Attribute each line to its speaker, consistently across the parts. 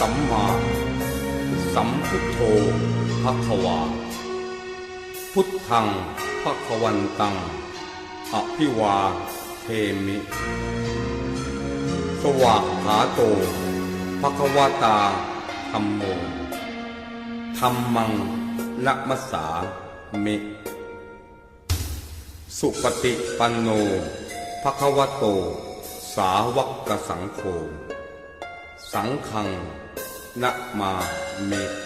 Speaker 1: สัมมาสัมพุทโธภควา พุทธังภควันตัง อภิวาเทมิ สวากขาโตภควตาธรรมโมธรรมังนัมสสามิสุปฏิปันโนภควโต สาวกสังโฆสังฆัง นะมามิ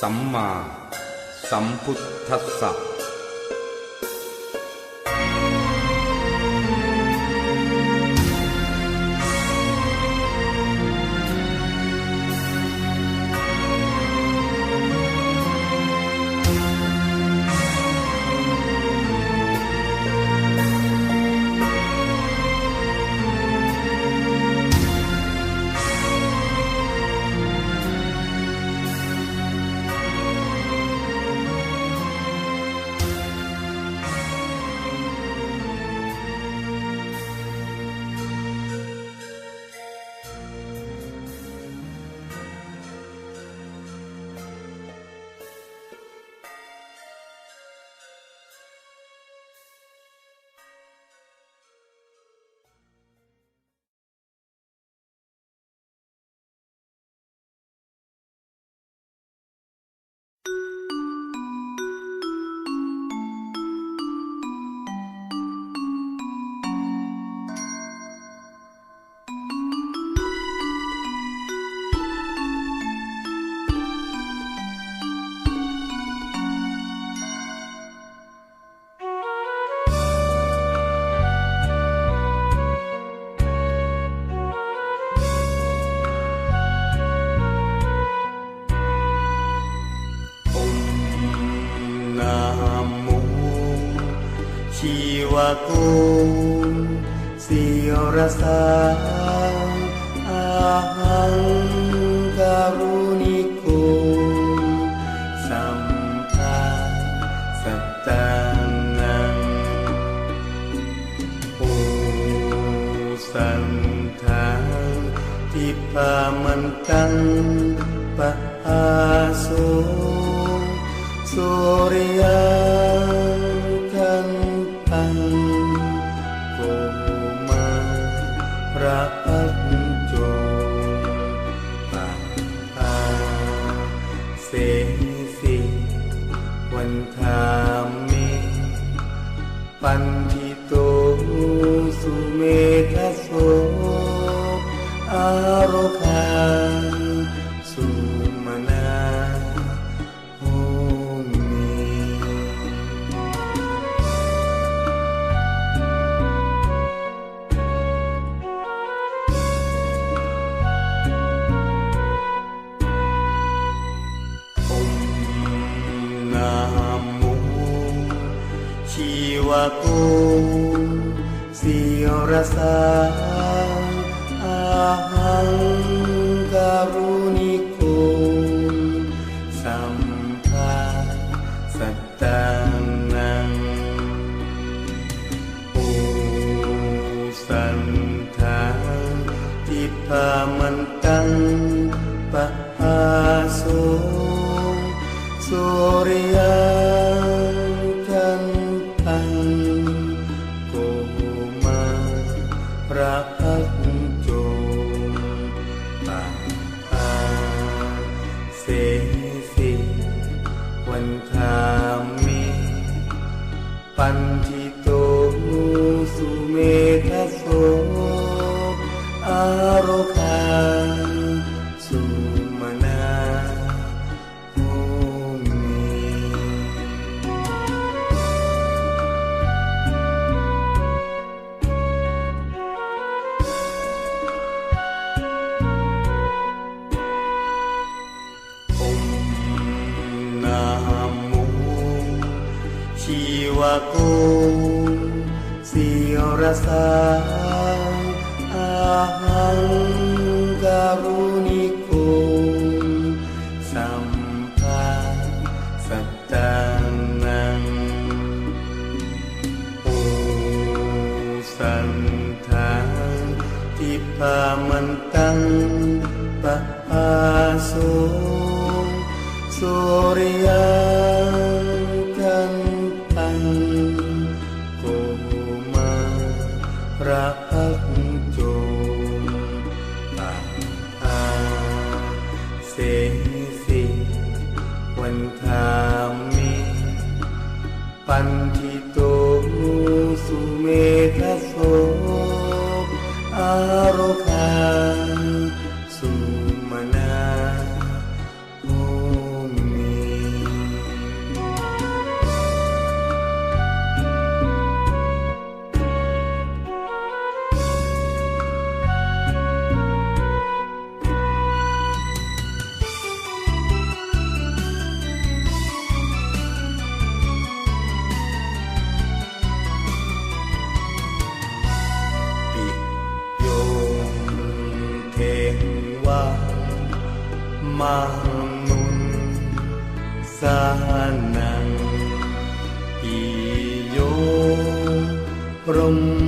Speaker 1: สัมมาสัมพุทธัสสะ
Speaker 2: วะโกสิรสาอาหังการุณิโกสัมภาสัตตังนังโอสันทังทิพามันตังปะอาโสสุริยัง ทางที่พามันตั้งปะหาสูงสุริยา pamantang paasong suryang kantang kumaraak jom ang asisi wan kami pantito Mahmun Sahanang Iyo Rung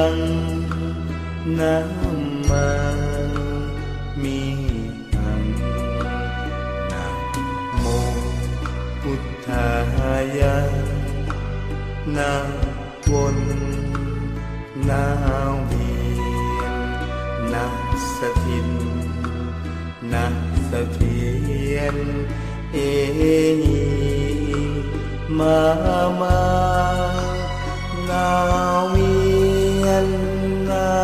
Speaker 2: ังน้ำมามีธรรนะโมพุทธายะนาวนนาวีนาสถินนาสเทียน เอมามานาวี love.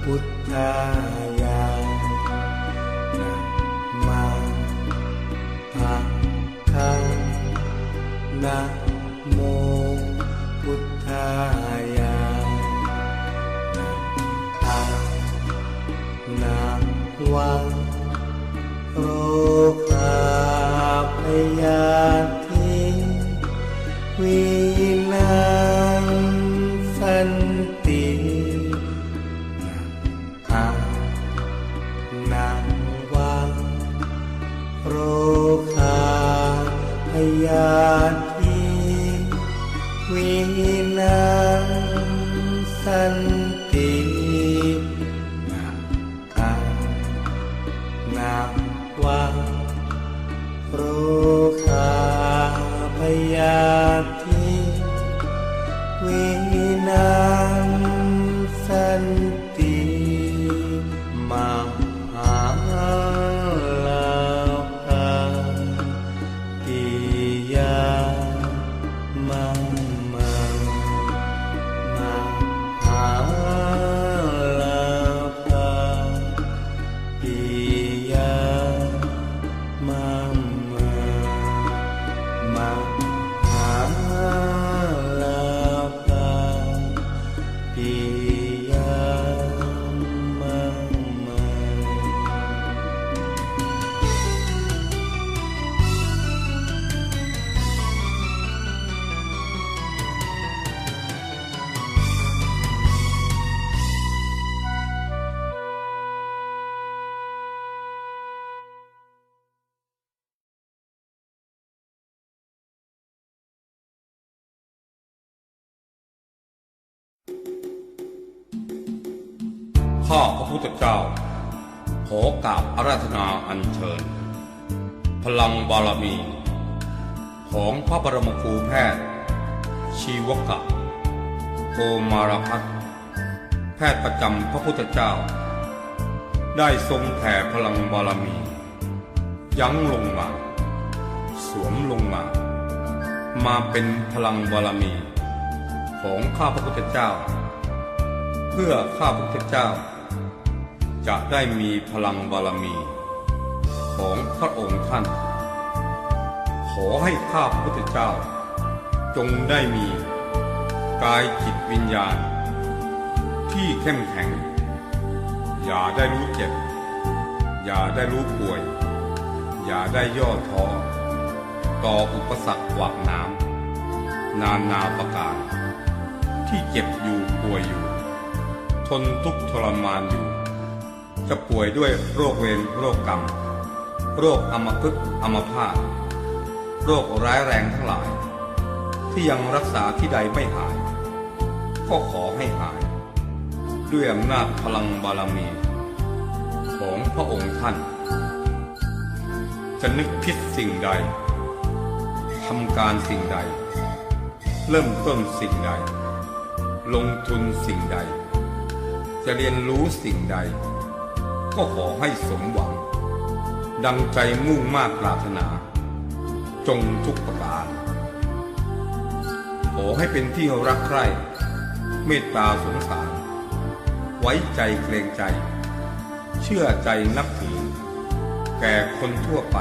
Speaker 2: Uttayang Nama Phật Namo Buddhaya Nam Quang ยาที
Speaker 1: ข้าพระพุทธเจ้า ขอกราบอาราธนาอัญเชิญ พลังบารมี ของพระบรมครูแพทย์ ชีวกะโกมารพัฒแพทย์ประจำพระพุทธเจ้า ได้ทรงแผ่พลังบารมี ยั้งลงมา สวมลงมา มาเป็นพลังบารมี ของข้าพระพุทธเจ้า เพื่อข้าพระพุทธเจ้า จะได้มีพลังบารมี ของพระองค์ท่าน ขอให้ข้าพุทธเจ้า จงได้มี กายจิตวิญญาณ ที่เข้มแข็ง อย่าได้รู้เจ็บ อย่าได้รู้ป่วย อย่าได้ย่อท้อต่ออุปสรรคขวากน้ำนานาประการ ที่เจ็บอยู่ป่วยอยู่ ทนทุกข์ทรมานอยู่ จะป่วยด้วยโรคเวรโรคกรรม โรคอมพฤกอมพาตโรคร้ายแรงทั้งหลาย ที่ยังรักษาที่ใดไม่หาย ก็ขอให้หาย ด้วยอำนาจพลังบารมี ของพระองค์ท่าน จะนึกคิดสิ่งใดทำการสิ่งใด เริ่มต้นสิ่งใด ลงทุนสิ่งใด จะเรียนรู้สิ่งใด ก็ขอให้สมหวัง ดังใจมุ่งมากปรารถนา จงทุกประการขอให้เป็นที่รักใคร่เมตตาสงสาร ไว้ใจเกรงใจ เชื่อใจนับถือ แก่คนทั่วไป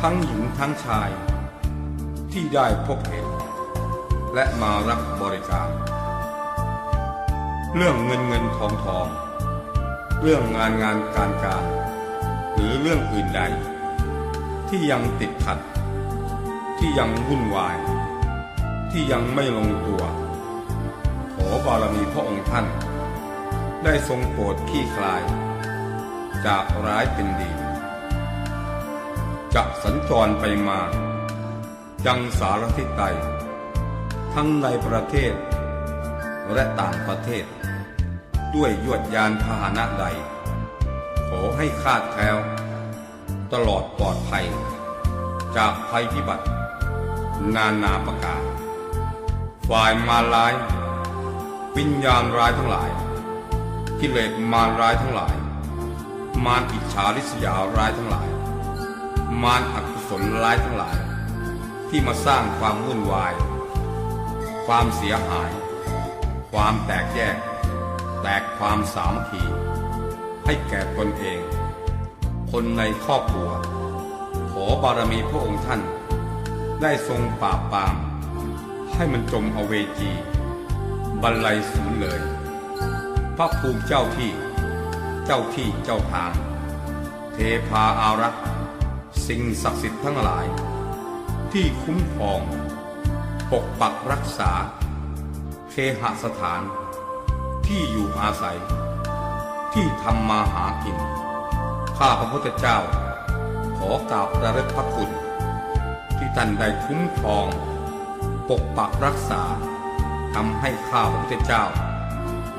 Speaker 1: ทั้งหญิงทั้งชาย ที่ได้พบเห็น และมารับบริการ เรื่องเงินเงินทองทอง เรื่องงานงานการการ หรือเรื่องอื่นใด ที่ยังติดขัด ที่ยังวุ่นวาย ที่ยังไม่ลงตัว ขอบารมีพระองค์ท่าน ได้ทรงโปรดขี้คลาย จากร้ายเป็นดี จะสัญจรไปมายังสารทิศใดทั้งในประเทศและต่างประเทศ ด้วยยวดยานพาหนะใด ขอให้คาดแคล้ว ตลอดปลอดภัย จากภัยพิบัติ นานาประการฝ่ายมารร้าย วิญญาณร้ายทั้งหลายกิเลสมารร้ายทั้งหลาย มารอิจฉาริษยาร้ายทั้งหลาย มารอกุศลร้ายทั้งหลาย ที่มาสร้างความวุ่นวาย ความเสียหาย ความแตกแยก แตกความสามัคคีให้แก่ตนเอง คนในครอบครัว ขอบารมีพระองค์ท่าน ได้ทรงปราบปราม ให้มันจมอเวจี บรรลัยสูญเลย พระภูมิเจ้าที่ เจ้าที่เจ้าทาง เทพาอารักษ์สิ่งศักดิ์สิทธิ์ทั้งหลาย ที่คุ้มครอง ปกปักรักษาเคหสถาน ที่อยู่อาศัย ที่ทำมาหากิน ข้าพระพุทธเจ้า ขอกราบระลึกพระคุณท่านได้คุ้มครอง ปกปักรักษาทำให้ข้าพระพุทธเจ้า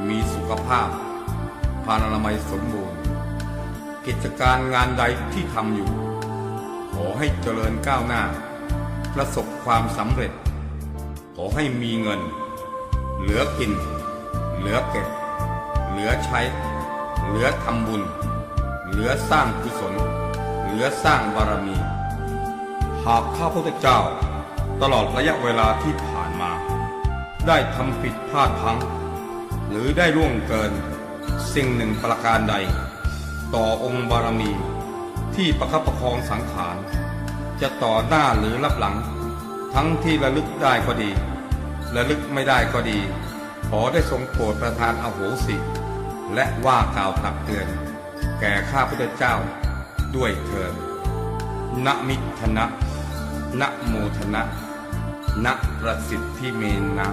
Speaker 1: มีสุขภาพพานามัยสมบูรณ์ กิจการงานใดที่ทำอยู่ ขอให้เจริญก้าวหน้า ประสบความสำเร็จ ขอให้มีเงิน เหลือกิน เหลือเก็บ เหลือใช้ เหลือทำบุญ เหลือสร้างกุศล เหลือสร้างบารมี หากข้าพระพุทธเจ้า ตลอดระยะเวลาที่ผ่านมา ได้ทำผิดพลาดพลั้งหรือได้ล่วงเกิน สิ่งหนึ่งประการใด ต่อองค์บารมี ที่ประคับประคองสังขาร จะต่อหน้าหรือรับหลัง ทั้งที่ระลึกได้ก็ดี ระลึกไม่ได้ก็ดี ขอได้ทรงโปรดประทานอโหสิ และว่ากล่าวตักเตือน แก่ข้าพุทธเจ้าด้วยเถิดนมิทนะนโมทนะนประสิทธิเมนะ